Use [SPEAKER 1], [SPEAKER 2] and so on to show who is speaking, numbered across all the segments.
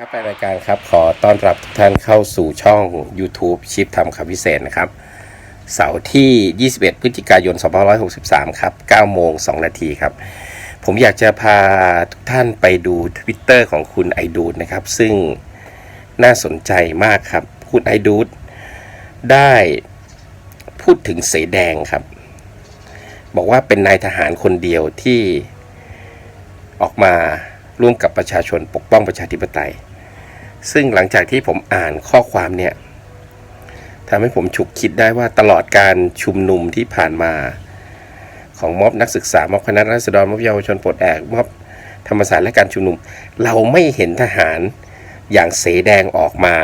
[SPEAKER 1] ครับรายการครับขอต้อนรับทุกท่านเข้าสู่ช่อง YouTube ชิปทำคำพิเศษนะครับ เสาร์ที่ 21 พฤศจิกายน 2563 ครับ 9 โมง 2 นาทีครับ ผมอยากจะพาทุกท่านไปดู Twitter ของคุณไอดูดนะครับ ซึ่งน่าสนใจมากครับ คุณไอดูดได้พูดถึงเสแดงครับ บอกว่าเป็นนายทหารคนเดียวที่ออกมาร่วมกับประชาชนปกป้องประชาธิปไตย ซึ่งหลังจากที่ผมอ่านข้อความเนี่ยทำให้ผมฉุกคิดได้ว่าตลอดการชุมนุมที่ผ่านมา ของม็อบนักศึกษาม็อบคณะราษฎรม็อบเยาวชนปลดแอกม็อบธรรมศาสตร์และการชุมนุม เราไม่เห็นทหารอย่างเสแดงออกมา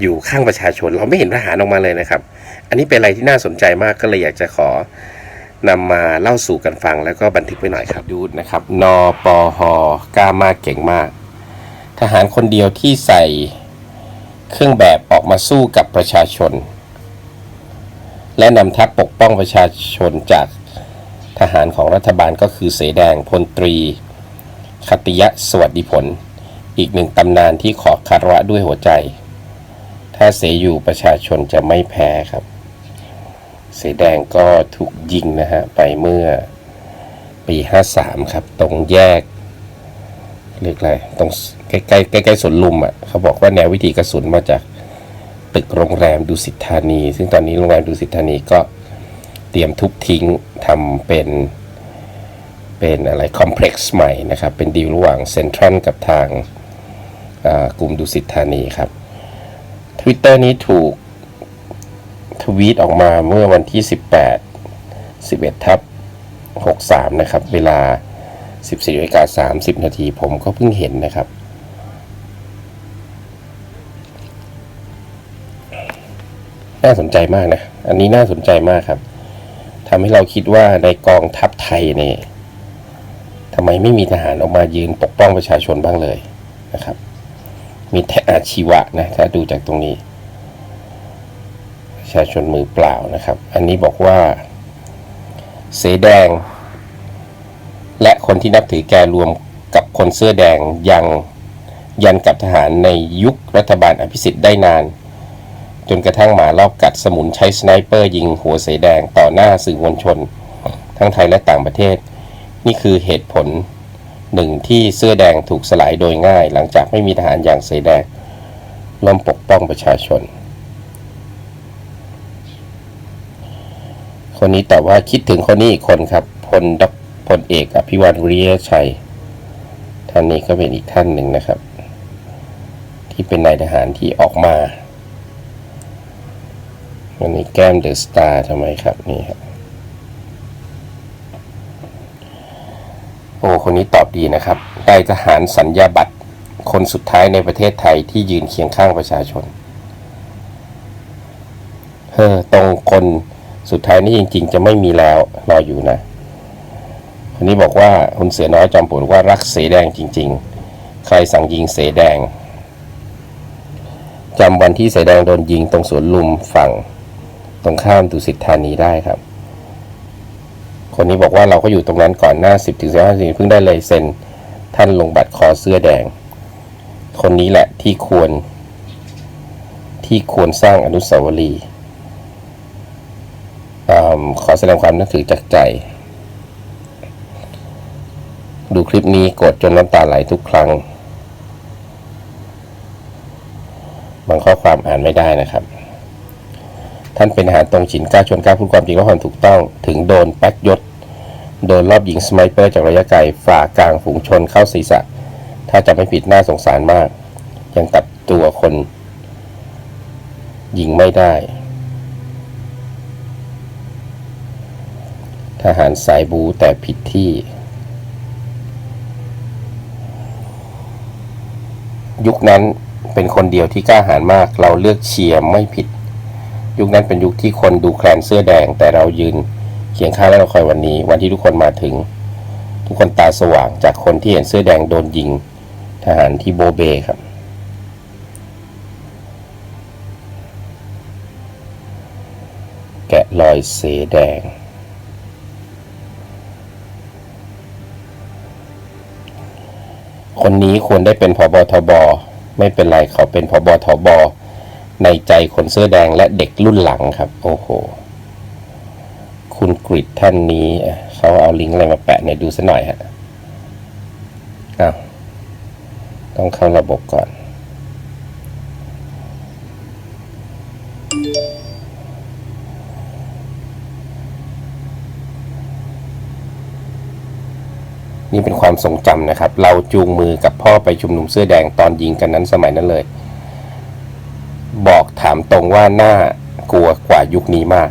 [SPEAKER 1] อยู่ข้างประชาชน เราไม่เห็นทหารออกมาเลยนะครับ อันนี้เป็นอะไรที่น่าสนใจมากก็เลยอยากจะขอนำมาเล่าสู่กันฟังแล้วก็บันทึกไว้หน่อยครับดูนะครับนปหกล้ามากเก่งมาก ทหารคนเดียวที่ใส่เครื่องแบบออกมาสู้กับประชาชน และนำทัพปกป้องประชาชนจากทหารของรัฐบาลก็คือเสแดงพลตรี คติยะสวัสดิผล อีกหนึ่งตำนานที่ขอคารวะด้วยหัวใจ ถ้าเสอยู่ประชาชนจะไม่แพ้ครับ เสแดงก็ถูกยิงนะฮะ ไปเมื่อปี 53 ครับ ตรงแยก เรียกอะไรตรงใกล้ๆใกล้สวนลุมอะเขาบอกว่าแนววิถีกระสุนมาจากตึกโรงแรมดุสิตธานี ซึ่งตอนนี้โรงแรมดุสิตธานีก็เตรียมทุบทิ้งทำเป็นเป็นอะไรคอมเพล็กซ์ใหม่นะครับ เป็นดีลระหว่างเซ็นทรัลกับทางกลุ่มดุสิตธานีครับ Twitter นี้ถูกทวีตออกมาเมื่อวันที่ 18 11ทับ63 นะครับ เวลา 14นาฬิกา30 นาทีผมก็เพิ่งเห็นนะครับ น่าสนใจมากนะ อันนี้น่าสนใจมากครับทำให้เราคิดว่าในกองทัพไทยเนี่ยทำไมไม่มีทหารออกมายืนปกป้องประชาชนบ้างเลยนะครับ มีแต่อาชีวะนะถ้าดูจากตรงนี้ ประชาชนมือเปล่านะครับ อันนี้บอกว่า เสแดง และคนที่นับถือแกรวมกับคนเสื้อแดงยังยันกับทหารในยุครัฐบาลอภิสิทธิ์ได้นาน จนกระทั่งหมารอบกัดสมุนใช้สไนเปอร์ยิงหัวเสแดงต่อหน้าสื่อมวลชน ทั้งไทยและต่างประเทศ นี่คือเหตุผลหนึ่งที่เสื้อแดงถูกสลายโดยง่าย หลังจากไม่มีทหารอย่างเสแดงล้มปกป้องประชาชน คนนี้แต่ว่าคิดถึงคนนี้อีกคนครับพลด พลเอกอภิวัตวิริยชัย ท่านนี้ก็เป็นอีกท่านหนึ่งนะครับ ที่เป็นนายทหารที่ออกมาวันนี้แก้มเดอะสตาร์ทำไมครับนี่ครับโอ้คนนี้ตอบดีนะครับนายทหารสัญญาบัตรคนสุดท้ายในประเทศไทยที่ยืนเคียงข้างประชาชนเออตรงคนสุดท้ายนี่จริง ๆ จะไม่มีแล้วรออยู่นะ คนนี้บอกว่าคุณเสือน้อยจอมปลวกว่ารักเสแดงจริง ๆ ใครสั่งยิงเสแดงจำวันที่เสแดงโดนยิงตรงสวนลุมฝั่งตรงข้ามดุสิตธานีได้ครับ คนนี้บอกว่าเราก็อยู่ตรงนั้นก่อนหน้า 10ถึง15นาทีเพิ่งได้เลยเซ็นท่านลงบัตรคอเสื้อแดง คนนี้แหละที่ควร ที่ควรสร้างอนุสาวรีย์ขอแสดงความนับถือจากใจ ดูคลิปนี้กดจนน้ำตาไหลทุกครั้ง บางข้อความอ่านไม่ได้นะครับ ท่านเป็นทหารตรงฉินกล้าชนกล้าพูดความจริงและความถูกต้อง ถึงโดนแป๊กยศ โดนรอบยิงสไนเปอร์จากระยะไกลฝ่ากลางฝูงชนเข้าศีรษะ ถ้าจะไม่ผิดน่าสงสารมาก ยังตัดตัวคน ยิงไม่ได้ ทหารสายบูแต่ผิดที่ ยุคนั้นเป็นคนเดียวที่กล้าหาญมาก เราเลือกเชียร์ไม่ผิด ยุคนั้นเป็นยุคที่คนดูแคลนเสื้อแดง แต่เรายืนเคียงข้างและเราคอยวันนี้ วันที่ทุกคนมาถึง ทุกคนตาสว่างจากคนที่เห็นเสื้อแดงโดนยิง ทหารที่โบเบครับแกะรอยเสแดง คนนี้ควรได้เป็นพบทบ ไม่เป็นไรเขาเป็นพบทบ ในใจคนเสื้อแดงและเด็กรุ่นหลังครับ โอ้โห คุณกริดท่านนี้เขาเอาลิงก์อะไรมาแปะเนี่ยดูซะหน่อยฮะอ้าวต้องเข้าระบบก่อน นี่เป็นความทรงจำนะครับ เราจูงมือกับพ่อไปชุมนุมเสื้อแดงตอนยิงกันนั้นสมัยนั้นเลย บอกถามตรงว่าน่ากลัวกว่ายุคนี้มาก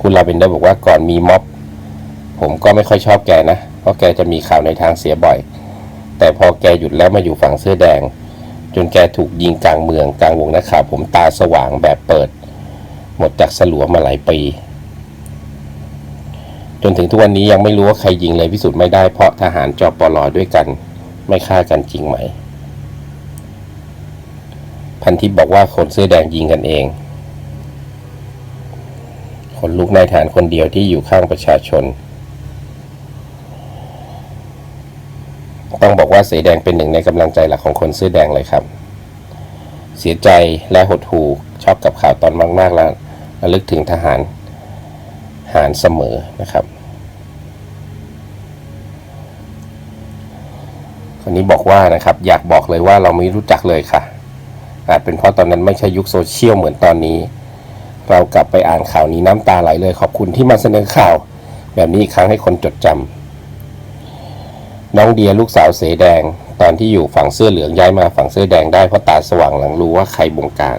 [SPEAKER 1] คุณลาเวนเดอร์บอกว่าก่อนมีม็อบ ผมก็ไม่ค่อยชอบแกนะ เพราะแกจะมีข่าวในทางเสียบ่อย แต่พอแกหยุดแล้วมาอยู่ฝั่งเสื้อแดง จนแกถูกยิงกลางเมืองกลางวงนักข่าวผมตาสว่างแบบเปิด หมดจากสลัวมาหลายปี นถึงทุกวันนี้ยังไม่รู้ว่าใครยิงเลยพิสูจน์ไม่ได้เพราะทหารจปลอด้วยกัน ไม่ฆ่ากันจริงไหม พันทิพย์บอกว่าคนเสื้อแดงยิงกันเองคนลุกนายทหารคนเดียวที่อยู่ข้างประชาชน ต้องบอกว่าเสียแดงเป็นหนึ่งในกำลังใจหลักของคนเสื้อแดงเลยครับ เสียใจและหดหู่ช็อกกับข่าวตอนมากๆแล้วระลึกถึงทหารหารเสมอนะครับ คนนี้บอกว่านะครับ อยากบอกเลยว่าเราไม่รู้จักเลยค่ะ อาจเป็นเพราะตอนนั้นไม่ใช่ยุคโซเชียลเหมือนตอนนี้ เรากลับไปอ่านข่าวนี้น้ำตาไหลเลย ขอบคุณที่มาเสนอข่าว แบบนี้อีกครั้งให้คนจดจำน้องเดียลูกสาวเสแดง ตอนที่อยู่ฝั่งเสื้อเหลืองย้ายมาฝั่งเสื้อแดงได้เพราะตาสว่างหลังรู้ว่าใครบงการ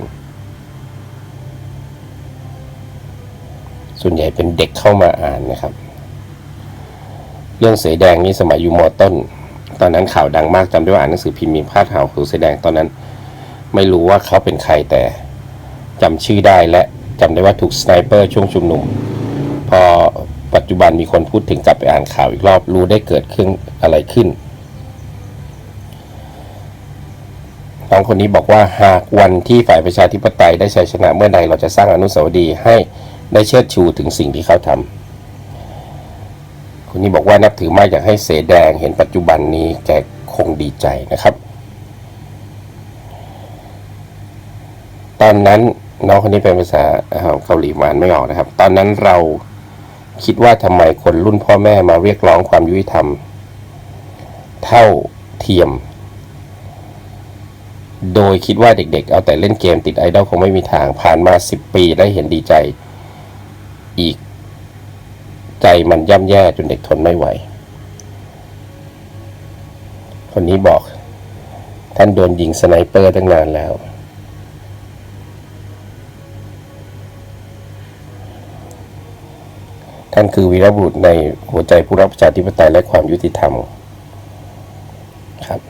[SPEAKER 1] ส่วนใหญ่เป็นเด็กเข้ามาอ่านนะครับ เรื่องเสแดงนี่สมัยอยู่มอต้น ตอนนั้นข่าวดังมากจำได้ว่าอ่านหนังสือพิมพ์มีพาดข่าวคือเสดงตอนนั้น ไม่รู้ว่าเขาเป็นใครแต่จำชื่อได้และจำได้ว่าถูกสไนเปอร์ช่วงชุมนุม พอปัจจุบันมีคนพูดถึงกลับไปอ่านข่าวอีกรอบรู้ได้เกิดขึ้นอะไรขึ้นน้องคนนี้บอกว่าหากวันที่ฝ่ายประชาธิปไตยได้ชัยชนะเมื่อใดเราจะสร้างอนุสาวรีย์ให้ได้เชิดชูถึงสิ่งที่เขาทำ คนนี้บอกว่านับถือมากอยากให้เสแดง เห็นปัจจุบันนี้แกคงดีใจนะครับ ตอนนั้นน้องคนนี้เป็นภาษาอ่าเกาหลีมานไม่ออกนะครับ ตอนนั้นเราคิดว่าทำไมคนรุ่นพ่อแม่มาเรียกร้องความยุติธรรม เท่าเทียม โดยคิดว่าเด็กๆ เอาแต่เล่นเกมติดไอดอลคงไม่มีทางผ่านมา 10 ปีได้เห็นดีใจ อีก ใจมันย่ำแย่จนเด็กทนไม่ไหว คนนี้บอก ท่านโดนยิงสไนเปอร์ตั้งนานแล้ว ท่านคือวีรบุรุษในหัวใจผู้รักประชาธิปไตยและความยุติธรรมครับ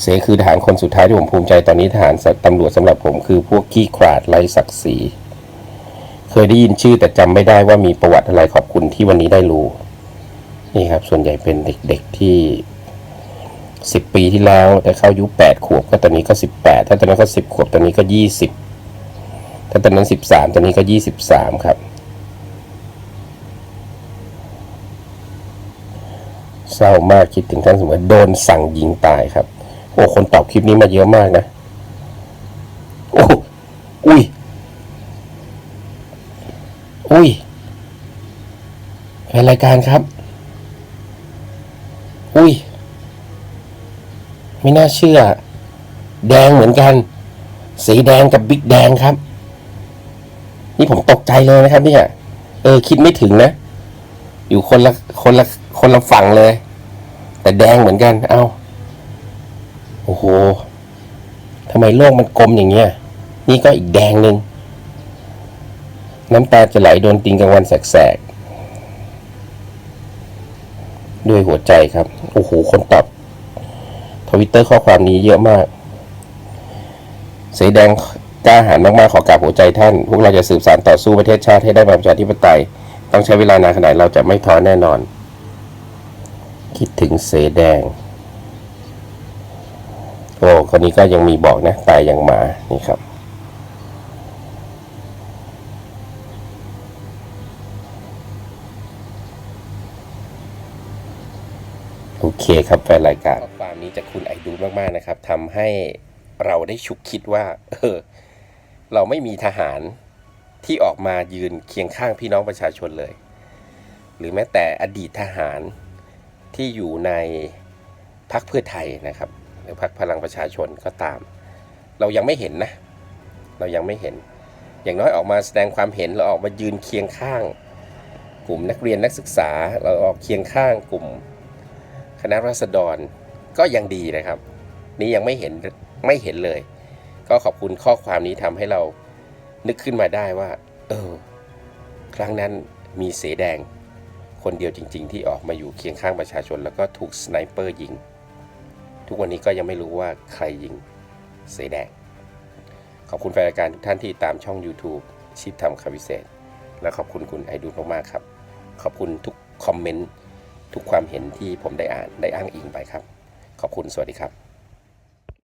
[SPEAKER 1] เสคือทหารคนสุดท้ายที่ผมภูมิใจตอนนี้ทหารตำรวจสำหรับผมคือพวกขี้ขลาดไร้ศักดิ์ศรี เคยได้ยินชื่อแต่จำไม่ได้ว่ามีประวัติอะไรขอบคุณที่วันนี้ได้รู้นี่ครับ ส่วนใหญ่เป็นเด็กๆที่สิบปีที่แล้วแต่เข้าอายุแปดขวบก็ตอนนี้ก็สิบแปดถ้าตอนนั้นก็สิบขวบตอนนี้ก็ยี่สิบถ้าตอนนั้นสิบสามตอนนี้ก็ยี่สิบสามครับ เศร้ามากคิดถึงท่านเสมอโดนสั่งยิงตายครับ โอ้คนตอบคลิปนี้มาเยอะมากนะ โอ้ย อุ้ยแฟน รายการครับ อุ้ย ไม่น่าเชื่อ แดงเหมือนกัน สีแดงกับบิ๊กแดงครับ นี่ผมตกใจเลยนะครับ เนี่ย เออ คิดไม่ถึงนะ อยู่คนละคนละคนละฝั่งเลย แต่แดงเหมือนกัน เอา้า โอ้โหทำไมโลกมันกลมอย่างเงี้ย นี่ก็อีกแดงหนึ่งน้ำตาจะไหลโดนติงกลางวันแสกๆ ด้วยหัวใจครับ โอ้โห คนตอบทวิตเตอร์ข้อความนี้เยอะมากสีแดงกล้าหาญมากๆ ขอกราบหัวใจท่าน พวกเราจะสืบสานต่อสู้ประเทศชาติให้ได้มาประชาธิปไตย ต้องใช้เวลานานขนาดไหนเราจะไม่ท้อแน่นอน คิดถึงเสแดง โอ้ คนนี้ก็ยังมีบอกนะ ตายอย่างหมา นี่ครับ เคเคครับแฟนรายการข้อความนี้จากคุณไอดูมากๆนะครับทำให้เราได้ฉุกคิดว่าเออเราไม่มีทหารที่ออกมายืนเคียงข้างพี่น้องประชาชนเลย หรือแม้แต่อดีตทหารที่อยู่ในพรรคเพื่อไทยนะครับ หรือพรรคพลังประชาชนก็ตาม เรายังไม่เห็นนะ เรายังไม่เห็น อย่างน้อยออกมาแสดงความเห็นเราออกมายืนเคียงข้าง กลุ่มนักเรียนนักศึกษา เราออกเคียงข้างกลุ่ม คณะราษฎรก็ยังดีนะครับ นี่ยังไม่เห็นไม่เห็นเลย ก็ขอบคุณข้อความนี้ทำให้เรานึกขึ้นมาได้ว่า เออ ครั้งนั้นมีเสแดง คนเดียวจริง ๆ ที่ออกมาอยู่เคียงข้างประชาชน แล้วก็ถูกสไนเปอร์ยิง ทุกวันนี้ก็ยังไม่รู้ว่าใครยิงเสแดง ขอบคุณแฟนรายการทุกท่านที่ตามช่อง YouTube ชิปทำคำวิเศษ และขอบคุณคุณไอดูนมากๆครับ ขอบคุณทุกคอมเมนต์ ทุกความเห็นที่ผมได้อ่านได้อ้างอิงไปครับ ขอบคุณสวัสดีครับ